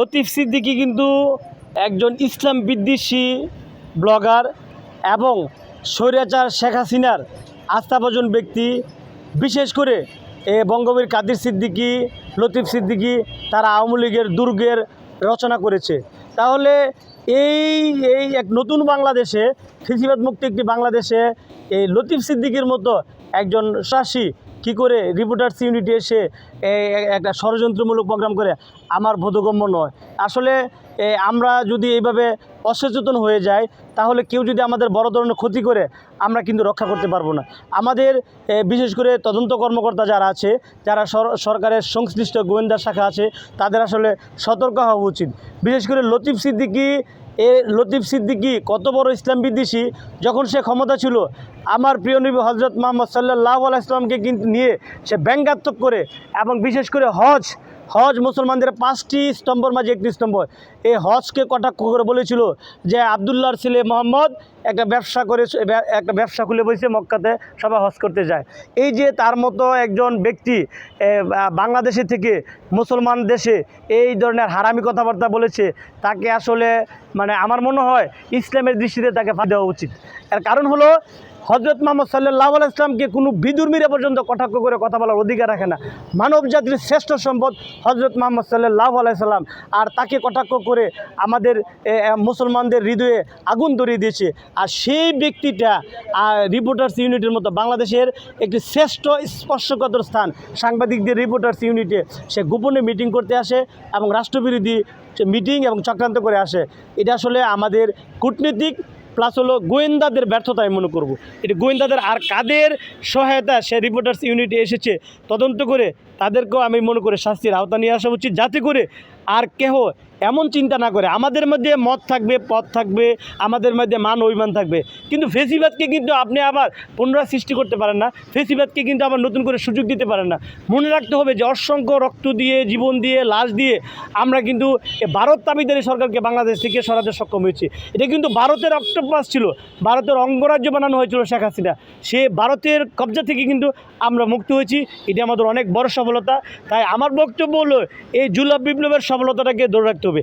লতিফ সিদ্দিকী কিন্তু একজন ইসলাম বিদ্বেষী ব্লগার এবং স্বৈরাচার শেখ হাসিনার আস্থাভাজন ব্যক্তি। বিশেষ করে এ বঙ্গবীর কাদির সিদ্দিকী, লতিফ সিদ্দিকী তারা আওয়ামী লীগের দুর্গের রচনা করেছে। তাহলে এই এই এক নতুন বাংলাদেশে, ফিসিবাদ মুক্ত একটি বাংলাদেশে এই লতিফ সিদ্দিকীর মতো একজন শাসী কি করে রিপোর্টার্স ইউনিটি এসে একটা ষড়যন্ত্রমূলক প্রোগ্রাম করে, আমার বোধগম্য নয়। আসলে আমরা যদি এইভাবে অসচেতন হয়ে যাই, তাহলে কেউ যদি আমাদের বড় ধরনের ক্ষতি করে, আমরা কিন্তু রক্ষা করতে পারব না। আমাদের বিশেষ করে তদন্ত কর্মকর্তা যারা আছে, যারা সর- সরকারের সংশ্লিষ্ট গোয়েন্দা শাখা আছে, তাদের আসলে সতর্ক হওয়া উচিত। বিশেষ করে লতিফ সিদ্দিকী এ লতিফ সিদ্দিকী কত বড় ইসলাম বিদ্বেষী, যখন সে ক্ষমতা ছিল, আমার প্রিয় নবী হজরত মোহাম্মদ সাল্লাহ ইসলামকে কিন্তু নিয়ে সে ব্যঙ্গাত্মক করে এবং বিশেষ করে হজ হজ মুসলমানদের পাঁচটি স্তম্ভর মাঝে একটি স্তম্ভ। এই হজকে কটাক্ষ করে বলেছিল যে, আবদুল্লাহর ছেলে মোহাম্মদ একটা ব্যবসা করে একটা ব্যবসা খুলে বসে মক্কাতে সবাই হজ করতে যায়। এই যে তার মতো একজন ব্যক্তি বাংলাদেশে থেকে মুসলমান দেশে এই ধরনের হারামি কথাবার্তা বলেছে, তাকে আসলে মানে আমার মনে হয় ইসলামের দৃষ্টিতে তাকে ফা দেওয়া উচিত। এর কারণ হলো হজরত মোহাম্মদ সাল্লাহ ইসলামকে কোনো বিদুর বিদুর্মীরা পর্যন্ত কটাক্ষ করে কথা বলার অধিকার রাখে না। মানব জাতির শ্রেষ্ঠ সম্পদ হজরত মোহাম্মদ সাল্লাহ আলাইসাল্লাম আর তাকে কটাক্ষ করে আমাদের মুসলমানদের হৃদয়ে আগুন ধরিয়ে দিয়েছে। আর সেই ব্যক্তিটা রিপোর্টার্স ইউনিটের মতো বাংলাদেশের একটি শ্রেষ্ঠ স্পর্শকাতর স্থান। সাংবাদিকদের রিপোর্টার্স ইউনিটে সে গোপনে মিটিং করতে আসে এবং রাষ্ট্রবিরোধী মিটিং এবং চক্রান্ত করে আসে। এটা আসলে আমাদের কূটনীতিক প্লাস হলো গোয়েন্দাদের ব্যর্থতা আমি মনে করব। এটি গোয়েন্দাদের আর কাদের সহায়তা সে রিপোর্টার্স ইউনিটে এসেছে, তদন্ত করে তাদেরকেও আমি মনে করি শাস্তির আওতা নিয়ে আসা উচিত। যাতে করে আর কেহ এমন চিন্তা না করে। আমাদের মধ্যে মত থাকবে, পথ থাকবে, আমাদের মধ্যে মান, অভিমান থাকবে। কিন্তু ফেসিবাদকে কিন্তু আপনি আবার পুনরায় সৃষ্টি করতে পারেন না। ফেসিবাদকে কিন্তু আবার নতুন করে সুযোগ দিতে পারেন না। মনে রাখতে হবে যে অসংখ্য রক্ত দিয়ে, জীবন দিয়ে, লাশ দিয়ে আমরা কিন্তু ভারত তাবিদারি সরকারকে বাংলাদেশ থেকে সরাতে সক্ষম হয়েছি। এটা কিন্তু ভারতের অক্টোপাস ছিল। ভারতের অঙ্গরাজ্য বানানো হয়েছিল শেখ হাসিনা। সে ভারতের কবজা থেকে কিন্তু আমরা মুক্ত হয়েছি। এটা আমাদের অনেক বড় সফলতা। তাই আমার বক্তব্য হলো, এই জুলাব বিপ্লবের সফলতাটাকে ধরে রাখতে হবে।